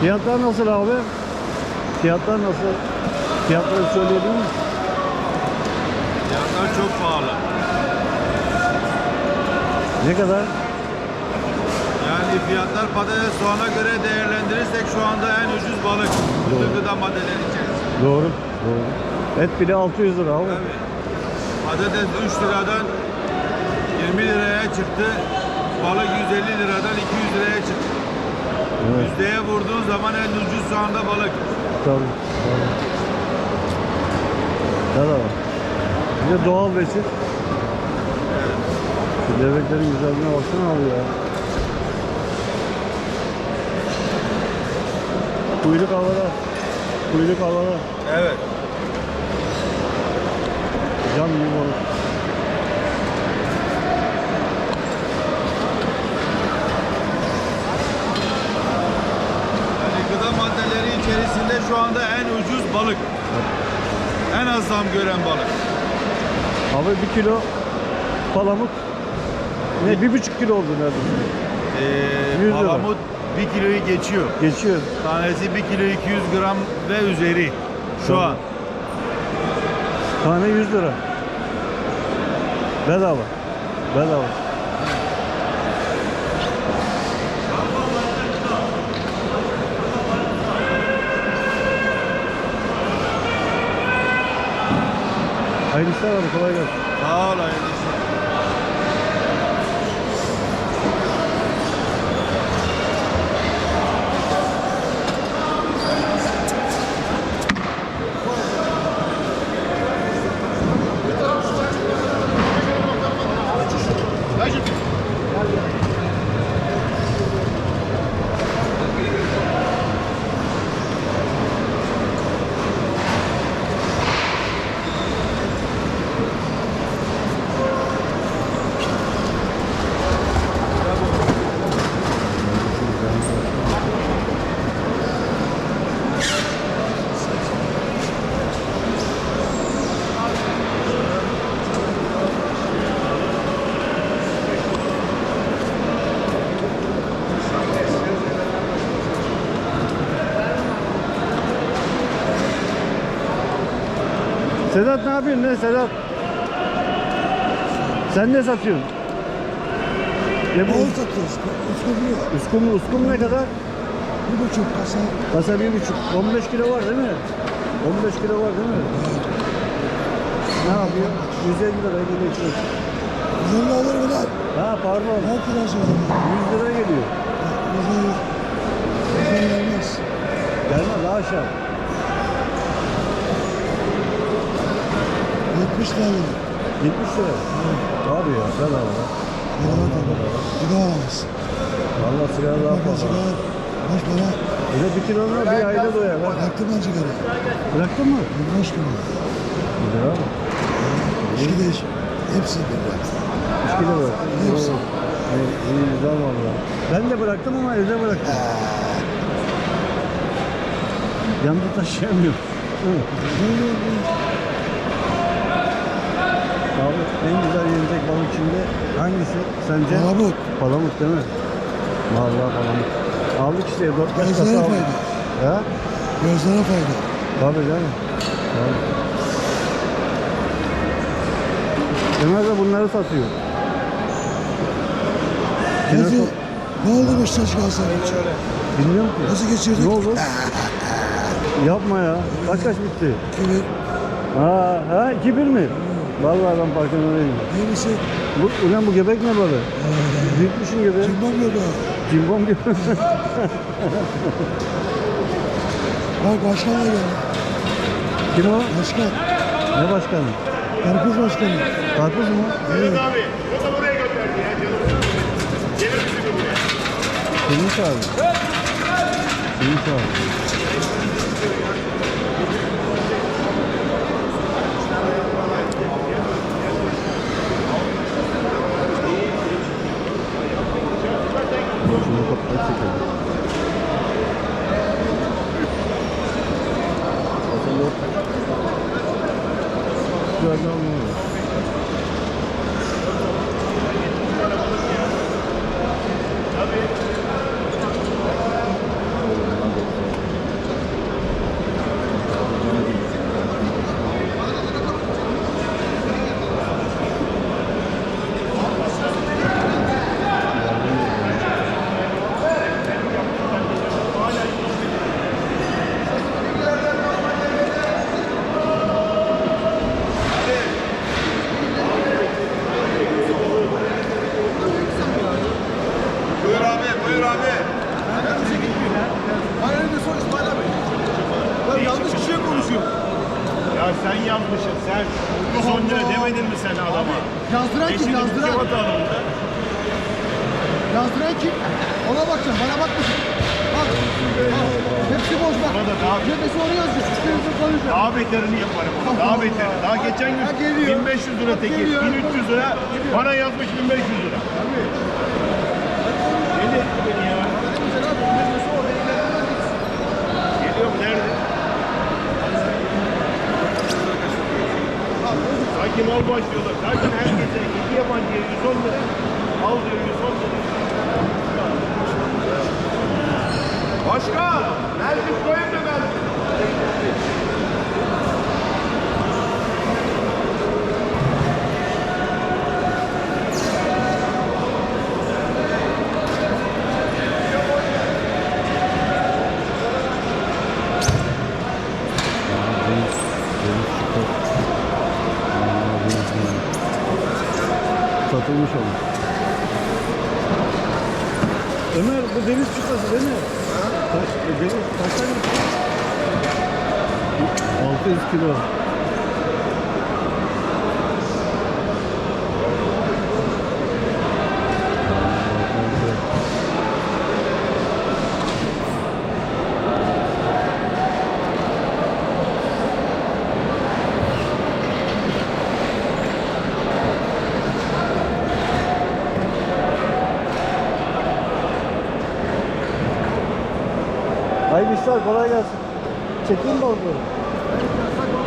Fiyatlar nasıl abi? Fiyatlar nasıl? Fiyatları söyleyebilir misin? Fiyatlar çok pahalı. Ne kadar? Fiyatlar patates soğana göre değerlendirirsek şu anda en ucuz balık. Bütün gıda maddeleri içerisinde. Doğru. Doğru. Et bile 600 lira abi. Tabii. Patates 3 liradan 20 liraya çıktı. Balık 150 liradan 200 liraya çıktı. Evet. Yüzdeye vurduğun zaman en ucuz şu anda balık. Tabii. Tabii. Ne var? Bir de doğal besin. Şu devletlerin güzelliğine baksana abi ya. Kuyruk havada. Kuyruk havada. Evet. Cam gibi balık. Yani gıda maddeleri içerisinde şu anda en ucuz balık. En az zam gören balık. Abi bir kilo palamut ne bir buçuk kilo oldu neredeyse. Ee, 100 lira. palamut 1 kiloyu geçiyor. Geçiyor. Tanesi 1 kilo 200 gram ve üzeri. Şu Tabii. an. Tane 100 lira. Bedava. Bedava. Hayırlı işler abi kolay gelsin. Sağ ol hayırlı işler. Sedat ne yapıyorsun ne Sedat? Sen ne satıyorsun? Ne bu? Bol satıyoruz. Üsküdar. Uskum, uskum ne kadar? Bir buçuk kasa. Kasa bir buçuk. 15 kilo var değil mi? 15 kilo var değil mi? Ne yapıyor? 150 lira geliyor kilo. Yüzünü alır mı lan? Ha pardon. Ne kilosu olur? 100 lira geliyor. Yüzünü yüzünü vermez. Gelmez daha aşağı. 70 lira verir. 70 lira. Abi ya bedava. Sigara tabii. Sigara alamaz. Valla sigara daha fazla. sigara. Kaç para? Bir de bir kilonla bir ayda doyar. Bıraktım ben sigara. Bıraktın mı? 25 kilo. Güzel abi. İçki de iç. Hepsi bir 3 kilo bıraktın. Hepsi. Oo. İyi, iyi güzel valla. Ben de bıraktım ama evde bıraktım. Yanında taşıyamıyorum. Hı. Abi en güzel yenecek balık şimdi hangisi sence? Palamut. Palamut değil mi? Vallahi palamut. Aldık işte 4 5 kasa aldık. fayda. Ha? Gözlere fayda. Tabii canım. Tabii. Ömer de bunları satıyor. Nasıl? Ne oldu Beşiktaş Galatasaray? Bilmiyorum ki. Nasıl geçirdik? Ne oldu? Yapma ya. Kaç kaç bitti? 2-1. Ha, ha 2-1 mi? Vallahi ben farkında değilim. Misin? Bu, ulan bu göbek ne balı? Büyütmüşsün göbeği. Cimbom ha. Cimbom gibi. Bak başkan da geldi. Kim o? Başkan. Ne başkanı? Karpuz başkanı. Karpuz mu? Evet. abi. O da buraya gönderdi ya canım. Gelir misin buraya? Kimi çağırdı? Kimi çağırdı? Güzel olmuyor. Buyur abi, buyur abi. yanlış kişiye konuşuyor. Ya sen yanlışsın sen. 110 lira demedin mi sen adama? Yazdıran kim? Eşini Yazdıran. Cevat adamı. Yazdıran kim? Ona bakacağım. Bana bakmasın. Bak. bak. Hepsi boş bak. Bana da daha- onu konuşacağım. Daha beterini yaparım onu. Daha beteri. Daha geçen Ha, geliyor. gün 1500 lira Bak, teki, geliyor. 1300 lira. Bana yazmış 1500 lira. Deli etti beni ya. Geliyorum nerede? Sanki mal başlıyorlar. Sanki herkese iki yabancıya 110 lira. Al diyor 110 lira. Başkan! Nerede koyayım Satılmış olur. Ömer bu deniz çıkması değil mi? Kaç, e, deniz kaç tane? 600 kilo. İşler kolay gelsin. Çekeyim mi balıkları?